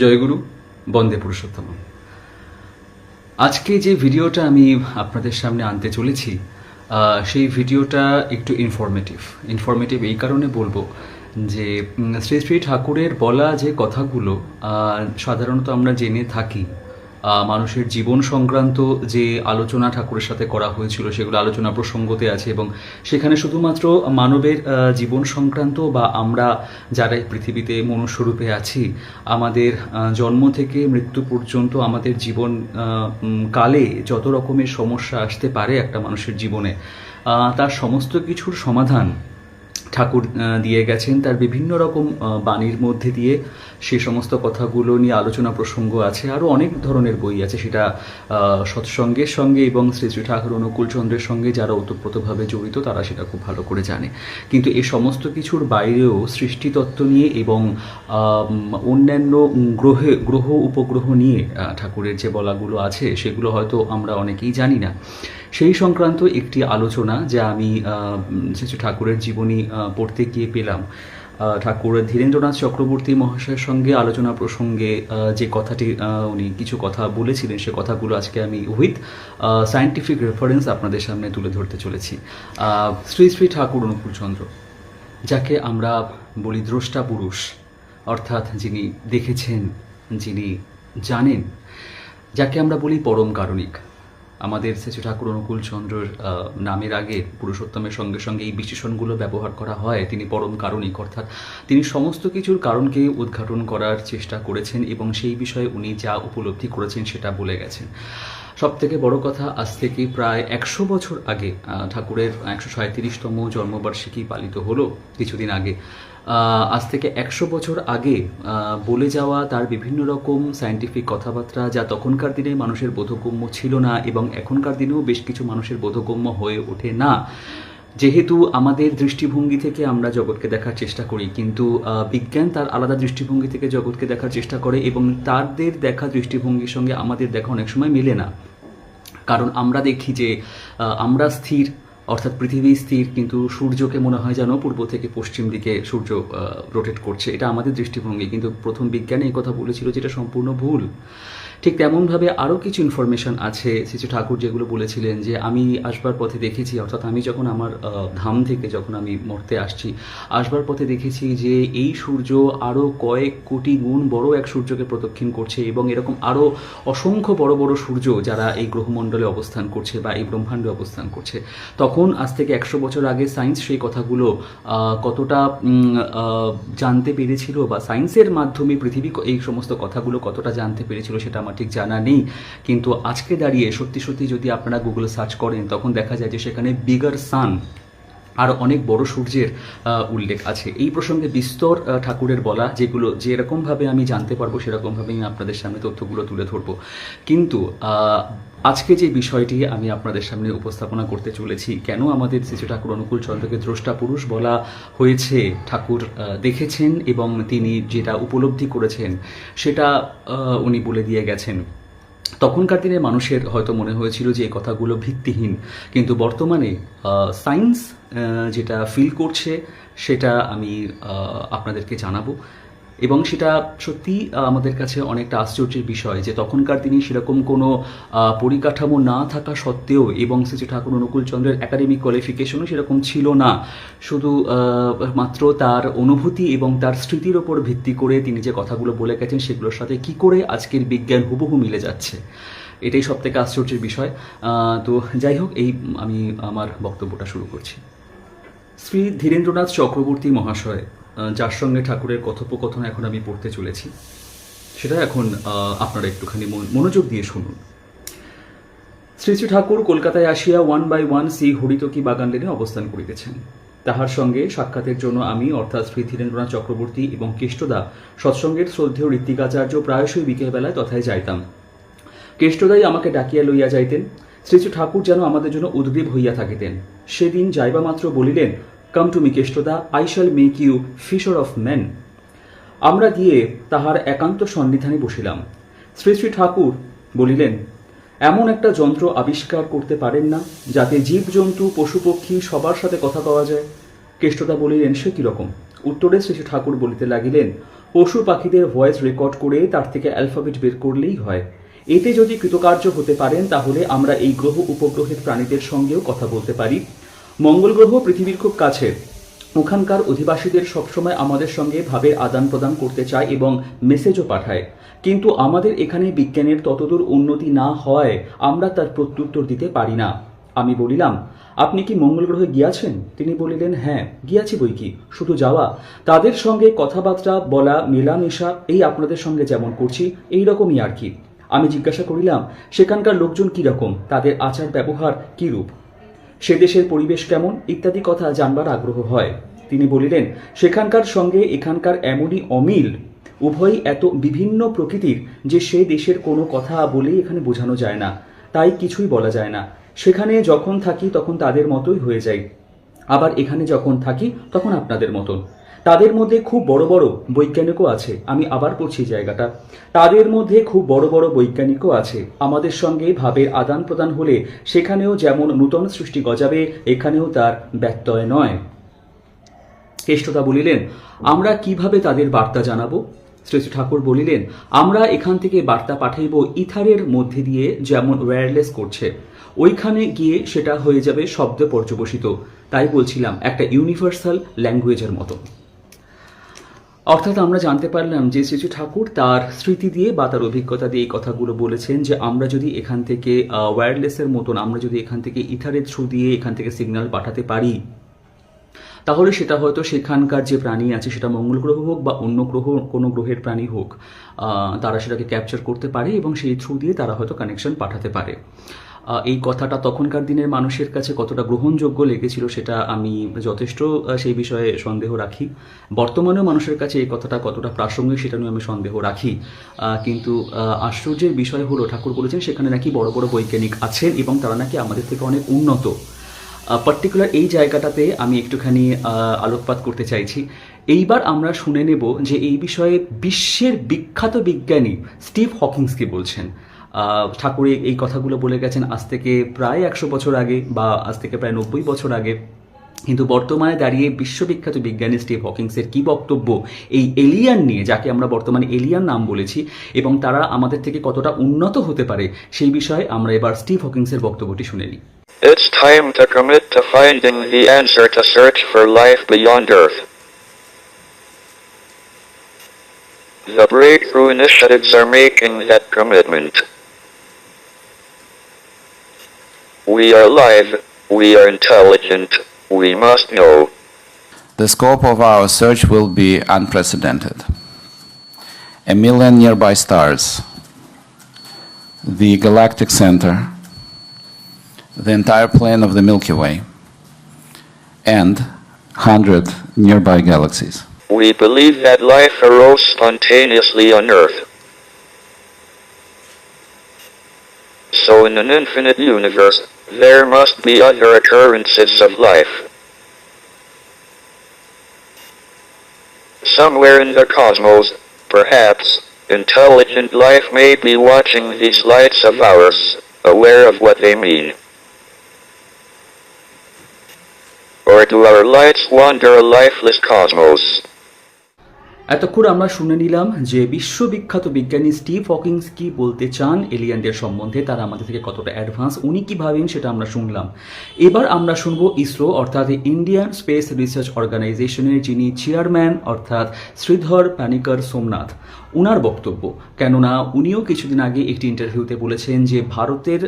জয়গুরু, বন্দে পুরুষোত্তম। আজকে যে ভিডিওটা আমি আপনাদের সামনে আনতে চলেছি সেই ভিডিওটা একটু ইনফরমেটিভ ইনফরমেটিভ এই কারণে বলব যে শ্রী শ্রী ঠাকুরের বলা যে কথাগুলো সাধারণত আমরা জেনে থাকি। মানুষের জীবন সংক্রান্ত যে আলোচনা ঠাকুরের সাথে করা হয়েছিল, সেগুলো আলোচনা প্রসঙ্গতে আছে এবং সেখানে শুধুমাত্র মানবের জীবন সংক্রান্ত বা আমরা যারা এই পৃথিবীতে মনুষ্যরূপে আছি, আমাদের জন্ম থেকে মৃত্যু পর্যন্ত আমাদের জীবন কালে যত রকমের সমস্যা আসতে পারে একটা মানুষের জীবনে তার সমস্ত কিছুর সমাধান ঠাকুর দিয়ে গেছেন। তার বিভিন্ন রকম বাণীর মধ্যে দিয়ে সে সমস্ত কথাগুলো নিয়ে আলোচনা প্রসঙ্গ আছে। আরও অনেক ধরনের বই আছে সেটা সৎসঙ্গের সঙ্গে এবং শ্রী শ্রী ঠাকুর অনুকূল চন্দ্রের সঙ্গে যারা ওতপ্রোতভাবে জড়িত, তারা সেটা খুব ভালো করে জানে। কিন্তু এ সমস্ত কিছুর বাইরেও সৃষ্টিতত্ত্ব নিয়ে এবং অন্যান্য গ্রহে, গ্রহ উপগ্রহ নিয়ে ঠাকুরের যে বলাগুলো আছে, সেগুলো হয়তো আমরা অনেকেই জানি না। সেই সংক্রান্ত একটি আলোচনা যা আমি শ্রী ঠাকুরের জীবনী পড়তে গিয়ে পেলাম। ঠাকুর ধীরেন্দ্রনাথ চক্রবর্তী মহাশয়ের সঙ্গে আলোচনা প্রসঙ্গে যে কথাটি উনি কিছু কথা বলেছিলেন, সে কথাগুলো আজকে আমি উইথ সায়েন্টিফিক রেফারেন্স আপনাদের সামনে তুলে ধরতে চলেছি। শ্রী শ্রী ঠাকুর অনুকূলচন্দ্র, যাকে আমরা বলি দ্রষ্টা পুরুষ, অর্থাৎ যিনি দেখেছেন, যিনি জানেন, যাকে আমরা বলি পরম কারণিক। আমাদের শ্রী ঠাকুর অনুকূল চন্দ্রর নামের আগে পুরুষোত্তমের সঙ্গে সঙ্গে এই বিশেষণগুলো ব্যবহার করা হয়। তিনি পরম কারণিক অর্থাৎ তিনি সমস্ত কিছুর কারণকে উদ্ঘাটন করার চেষ্টা করেছেন এবং সেই বিষয়ে উনি যা উপলব্ধি করেছেন সেটা বলে গেছেন। সব থেকে বড় কথা, আজ থেকে প্রায় একশো বছর আগে ঠাকুরের একশো সাঁত্রিশতম জন্মবার্ষিকী পালিত হলো। কিছুদিন আগে আজ থেকে একশো বছর আগে বলে যাওয়া তার বিভিন্ন রকম সায়েন্টিফিক কথাবার্তা যা তখনকার দিনে মানুষের বোধগম্য ছিল না এবং এখনকার দিনেও বেশ কিছু মানুষের বোধগম্য হয়ে ওঠে না। যেহেতু আমাদের দৃষ্টিভঙ্গি থেকে আমরা জগৎকে দেখার চেষ্টা করি, কিন্তু বিজ্ঞান তার আলাদা দৃষ্টিভঙ্গি থেকে জগৎকে দেখার চেষ্টা করে এবং তাদের দেখা দৃষ্টিভঙ্গির সঙ্গে আমাদের দেখা অনেক সময় মেলে না। কারণ আমরা দেখি যে আমরা স্থির অর্থাৎ পৃথিবী স্থির, কিন্তু সূর্যকে মনে হয় যেন পূর্ব থেকে পশ্চিম দিকে সূর্য রোটেট করছে। এটা আমাদের দৃষ্টিভঙ্গি, কিন্তু প্রথম বিজ্ঞানে এই কথা বলেছিল যেটা সম্পূর্ণ ভুল। ঠিক তেমনভাবে আরও কিছু ইনফরমেশন আছে। শ্রী ঠাকুর যেগুলো বলেছিলেন যে, আমি আসবার পথে দেখেছি, অর্থাৎ আমি যখন আমার ধাম থেকে যখন আমি মরতে আসছি, আসবার পথে দেখেছি যে, এই সূর্য আরও কয়েক কোটি গুণ বড় এক সূর্যকে প্রদক্ষিণ করছে এবং এরকম আরও অসংখ্য বড় বড় সূর্য যারা এই গ্রহমণ্ডলে অবস্থান করছে বা এই ব্রহ্মাণ্ডে অবস্থান করছে। তখন আজ থেকে একশো বছর আগে সায়েন্স সেই কথাগুলো কতটা জানতে পেরেছিল বা সায়েন্সের মাধ্যমে পৃথিবী এই সমস্ত কথাগুলো কতটা জানতে পেরেছিল সেটা আমার ঠিক জানা নেই। কিন্তু আজকে দাঁড়িয়ে সত্যি সত্যি যদি আপনারা গুগলে সার্চ করেন, তখন দেখা যায় যে সেখানে বিগার সান আর অনেক বড় সূর্যের উল্লেখ আছে। এই প্রসঙ্গে বিস্তর ঠাকুরের বলা যেগুলো যেরকমভাবে আমি জানতে পারব সেরকমভাবে আমি আপনাদের সামনে তথ্যগুলো তুলে ধরবো। কিন্তু আজকে যে বিষয়টি আমি আপনাদের সামনে উপস্থাপনা করতে চলেছি, কেন আমাদের শ্রী ঠাকুর অনুকূল চন্দ্রকে দ্রষ্টা পুরুষ বলা হয়েছে, ঠাকুর দেখেছেন এবং তিনি যেটা উপলব্ধি করেছেন সেটা উনি বলে দিয়ে গেছেন। তখনকার দিনে মানুষের হয়তো মনে হয়েছিল যে এই কথাগুলো ভিত্তিহীন, কিন্তু বর্তমানে সায়েন্স যেটা ফিল করছে সেটা আমি আপনাদেরকে জানাব। এবং সেটা সত্যি আমাদের কাছে অনেকটা আশ্চর্যের বিষয় যে তখনকার দিনে সেরকম কোনো পরিকাঠামো না থাকা সত্ত্বেও এবং শ্রী ঠাকুর অনুকূল চন্দ্রের একাডেমিক কোয়ালিফিকেশনও সেরকম ছিল না। শুধু মাত্র তার অনুভূতি এবং তার স্মৃতির ওপর ভিত্তি করে তিনি যে কথাগুলো বলে গেছেন সেগুলোর সাথে কি করে আজকের বিজ্ঞান হুবহু মিলে যাচ্ছে। এটাই সব থেকে আশ্চর্যের বিষয়। তো যাই হোক, এই আমি আমার বক্তব্যটা শুরু করছি। শ্রী ধীরেন্দ্রনাথ চক্রবর্তী মহাশয় যার সঙ্গে ঠাকুরের কথোপকথন এখন আমি পড়তে চলেছি। সেটা এখন আপনারা একটুখানি মন- মনোযোগ দিয়ে শুনুন। শ্রী শ্রী ঠাকুর কলকাতায় আসিয়া one by one C Haritaki Bagan লেনে অবস্থান করিতেছেন। তাহার সঙ্গে সাক্ষাতের জন্য আমি, অর্থাৎ শ্রী ধীরেন্দ্রনাথ চক্রবর্তী এবং কেষ্টদা সৎসঙ্গের শ্রদ্ধেয় ঋত্বিকাচার্য প্রায়শই বিকেলবেলায় তথায় যাইতাম। কেষ্টদাই আমাকে ডাকিয়া লইয়া যাইতেন। শ্রী ঠাকুর যেন আমাদের জন্য উদ্গ্রীব হইয়া থাকিতেন। সেদিন যাইবা মাত্র বলিলেন come to me Keshtoda I shall make you fisher of men আমরা গিয়ে তাহার একান্ত সন্নিধানে বসিলাম। শ্রী শ্রী ঠাকুর বলিলেন, এমন একটা যন্ত্র আবিষ্কার করতে পারেন না, যাতে জীবজন্তু পশু পক্ষী সবার সাথে কথা পাওয়া যায়? কেষ্টদা বলিলেন, সে কীরকম উত্তরে শ্রী শ্রী ঠাকুর বলিতে লাগিলেন, পশু পাখিদের ভয়েস রেকর্ড করে তার থেকে অ্যালফাবেট বের করলেই হয়। এতে যদি কৃতকার্য হতে পারেন, তাহলে আমরা এই গ্রহ উপগ্রহের প্রাণীদের সঙ্গেও কথা বলতে পারি। মঙ্গল গ্রহ পৃথিবীর খুব কাছে। ওখানকার অধিবাসীদের সবসময় আমাদের সঙ্গে ভাবের আদান প্রদান করতে চায় এবং মেসেজও পাঠায়। কিন্তু আমাদের এখানে বিজ্ঞানের ততদূর উন্নতি না হওয়ায় আমরা তার প্রত্যুত্তর দিতে পারি না। আমি বলিলাম, আপনি কি মঙ্গল গ্রহে গিয়াছেন? তিনি বলিলেন হ্যাঁ গিয়াছি বই কি? শুধু যাওয়া? তাদের সঙ্গে কথাবার্তা বলা, মেলামেশা, এই আপনাদের সঙ্গে যেমন করছি, এই রকমই আর কি। আমি জিজ্ঞাসা করিলাম, সেখানকার লোকজন কি রকম? তাদের আচার ব্যবহার কি রূপ? সে দেশের পরিবেশ কেমন ইত্যাদি কথা জানবার আগ্রহ হয়। তিনি বলিলেন, সেখানকার সঙ্গে এখানকার এমনই অমিল। উভয়ই এত বিভিন্ন প্রকৃতির যে সে দেশের কোনো কথা বলেই এখানে বোঝানো যায় না। তাই কিছুই বলা যায় না। সেখানে যখন থাকি তখন তাদের মতোই হয়ে যায় আবার এখানে যখন থাকি তখন আপনাদের মতন। তাদের মধ্যে খুব বড় বড় বৈজ্ঞানিকও আছে। আমি আবার পড়ছি জায়গাটা। তাদের মধ্যে খুব বড় বড় বৈজ্ঞানিকও আছে। আমাদের সঙ্গে ভাবের আদান প্রদান হলে সেখানেও যেমন নূতন সৃষ্টি গজাবে, এখানেও তার ব্যত্যয় নয়। কেষ্টদা বলিলেন, আমরা কীভাবে তাদের বার্তা জানাব? শ্রী ঠাকুর বলিলেন, আমরা এখান থেকে বার্তা পাঠাইব ইথারের মধ্যে দিয়ে যেমন ওয়্যারলেস করছে। ওইখানে গিয়ে সেটা হয়ে যাবে শব্দ পর্যবসিত। তাই বলছিলাম, একটা ইউনিভার্সাল ল্যাঙ্গুয়েজের মতো। অর্থাৎ আমরা জানতে পারলাম যে শ্রী শ্রী ঠাকুর তার স্মৃতি দিয়ে বা তার অভিজ্ঞতা দিয়ে এই কথাগুলো বলেছেন যে আমরা যদি এখান থেকে ওয়্যারলেসের মতন আমরা যদি এখান থেকে ইথারের থ্রু দিয়ে এখান থেকে সিগন্যাল পাঠাতে পারি, তাহলে সেটা হয়তো সেখানকার যে প্রাণী আছে সেটা মঙ্গল গ্রহ হোক বা অন্য গ্রহ, কোনো গ্রহের প্রাণী হোক তারা সেটাকে ক্যাপচার করতে পারে এবং সেই থ্রু দিয়ে তারা হয়তো কানেকশন পাঠাতে পারে। এই কথাটা তখনকার দিনের মানুষের কাছে কতটা গ্রহণযোগ্য লেগেছিল সেটা আমি যথেষ্ট সেই বিষয়ে সন্দেহ রাখি। বর্তমানেও মানুষের কাছে এই কথাটা কতটা প্রাসঙ্গিক সেটা নিয়ে আমি সন্দেহ রাখি। কিন্তু আশ্চর্যের বিষয় হলো, ঠাকুর বলেছেন সেখানে নাকি বড় বড় বৈজ্ঞানিক আছেন এবং তারা নাকি আমাদের থেকে অনেক উন্নত। পার্টিকুলার এই জায়গাটাতে আমি একটুখানি আলোকপাত করতে চাইছি। এইবার আমরা শুনে নেব যে এই বিষয়ে বিশ্বের বিখ্যাত বিজ্ঞানী স্টিভ হকিংস কি বলছেন। ঠাকুর এই- কথাগুলো বলে গেছেন আজ থেকে প্রায় একশো বছর আগে বা আজ থেকে প্রায় নব্বই বছর আগে কিন্তু বর্তমানে দাঁড়িয়ে বিশ্ববিখ্যাত বিজ্ঞানী স্টিভ হকিংসের কি বক্তব্য এই এলিয়ান নিয়ে, যাকে আমরা বর্তমানে এলিয়ান নাম বলেছি, এবং তারা আমাদের থেকে কতটা উন্নত হতে পারে সেই বিষয়ে আমরা এবার স্টিভ হকিংসের বক্তব্যটি শুনে নিই It's time to commit to finding the answer to search for life beyond Earth. The breakthrough initiatives are making that commitment. We are live, we are intelligent, we must know. The scope of our search will be unprecedented. A million nearby stars, the galactic center, the entire plane of the Milky Way, and 100 nearby galaxies. We believe that life arose spontaneously on Earth. So in an infinite universe, there must be other occurrences of life. Somewhere in the cosmos, perhaps, intelligent life may be watching these lights of ours, aware of what they mean. Or do our lights wander a lifeless cosmos? এতক্ষণ আমরা শুনে নিলাম যে বিশ্ববিখ্যাত বিজ্ঞানী Steve Hawkins কি বলতে চান এলিয়ানদের সম্বন্ধে তারা আমাদের থেকে কতটা অ্যাডভান্স উনি কি ভাবেন সেটা আমরা শুনলাম। এবার আমরা শুনব ইসরো অর্থাৎ ইন্ডিয়ান স্পেস রিসার্চ অর্গানাইজেশনের যিনি চেয়ারম্যান অর্থাৎ শ্রীধর পানিকর সোমনাথ উনার বক্তব্য। কেননা উনিও কিছুদিন আগে একটি ইন্টারভিউতে বলেছেন যে ভারতের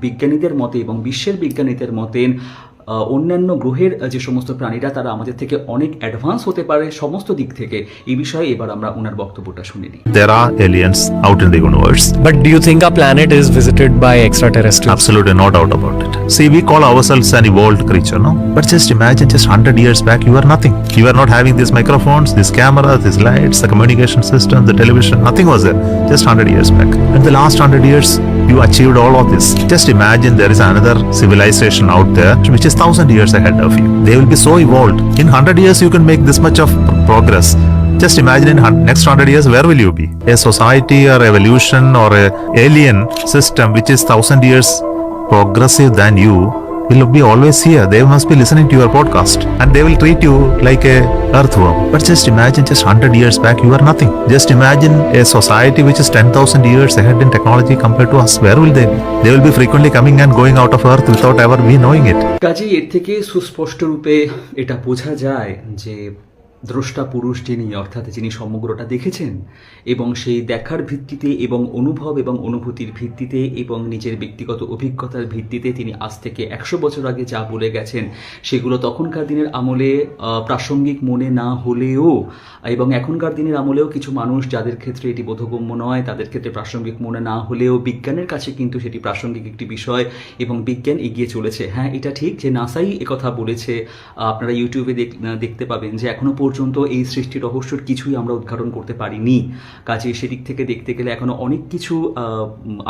বিজ্ঞানীদের মতে এবং বিশ্বের বিজ্ঞানীদের আহ, অন্যান্য গ্রহের যে সমস্ত প্রাণীরা তারা আমাদের থেকে অনেক অ্যাডভান্স হতে পারে সমস্ত দিক থেকে এই বিষয়ে এবার আমরা ওনার বক্তব্যটা শুনে নিই there are aliens out in the universe. But do you think our planet is visited by extraterrestrials? Absolutely no doubt about it. See, we call ourselves an evolved creature, no? But just imagine just 100 years back, you were nothing. You were not having these microphones, these cameras, these lights, the communication system, the television, nothing was there. Just 100 years back. In the last 100 years, you achieved all of this. Just imagine there is another civilization out there which is 1000 years ahead of you. They will be so evolved. In 100 years, you can make this much of progress. Just imagine in next 100 years, where will you be? A society or evolution or a alien system which is thousand years progressive than you will be always here. They must be listening to your podcast and they will treat you like a earthworm. But just imagine just 100 years back, you are nothing. Just imagine a society which is 10,000 years ahead in technology compared to us. Where will they be? They will be frequently coming and going out of earth without ever we knowing it. কাজেই এর থেকে সুস্পষ্ট রূপে এটা বোঝা যায় যে দ্রষ্টা পুরুষ যিনি, অর্থাৎ যিনি সমগ্রটা দেখেছেন, এবং সেই দেখার ভিত্তিতে এবং অনুভব এবং অনুভূতির ভিত্তিতে এবং নিজের ব্যক্তিগত অভিজ্ঞতার ভিত্তিতে তিনি আজ থেকে একশো বছর আগে যা বলে গেছেন, সেগুলো তখনকার দিনের আমলে প্রাসঙ্গিক মনে না হলেও, এবং এখনকার দিনের আমলেও কিছু মানুষ যাদের ক্ষেত্রে এটি বোধগম্য নয়, তাদের ক্ষেত্রে প্রাসঙ্গিক মনে না হলেও বিজ্ঞানের কাছে কিন্তু সেটি প্রাসঙ্গিক একটি বিষয় এবং বিজ্ঞান এগিয়ে চলেছে। হ্যাঁ এটা ঠিক যে নাসাই একথা বলেছে। আপনারা ইউটিউবে দেখ- দেখতে পাবেন যে এখনও পর্যন্ত এই সৃষ্টি রহস্যর কিছুই আমরা উদ্ঘাটন করতে পারিনি। কাজে সেদিক থেকে দেখতে গেলে এখনও অনেক কিছু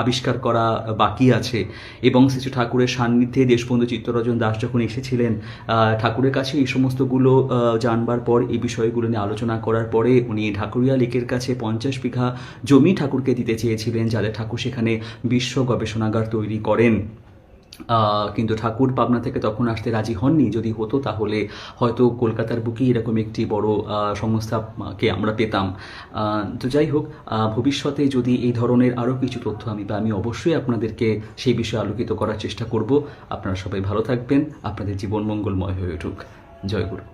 আবিষ্কার করা বাকি আছে এবং শ্রী ঠাকুরের সান্নিধ্যে দেশবন্ধু চিত্তরঞ্জন দাস যখন এসেছিলেন ঠাকুরের কাছে এই সমস্তগুলো জানবার পর এই বিষয়গুলো নিয়ে আলোচনা করার পরে উনি ঢাকুরিয়া লেকের কাছে পঞ্চাশ বিঘা জমি ঠাকুরকে দিতে চেয়েছিলেন, যাদের ঠাকুর সেখানে বিশ্ব গবেষণাগার তৈরি করেন। কিন্তু ঠাকুর পাবনা থেকে তখন আসতে রাজি হননি। যদি হতো তাহলে হয়তো কলকাতার বুকেই এরকম একটি বড় সংস্থাকে আমরা পেতাম। তো যাই হোক ভবিষ্যতে যদি এই ধরনের আরও কিছু তথ্য আমি, বা আমি অবশ্যই আপনাদেরকে সেই বিষয়ে আলোকিত করার চেষ্টা করব। আপনারা সবাই ভালো থাকবেন। আপনাদের জীবন মঙ্গলময় হয়ে উঠুক। জয় গুরু।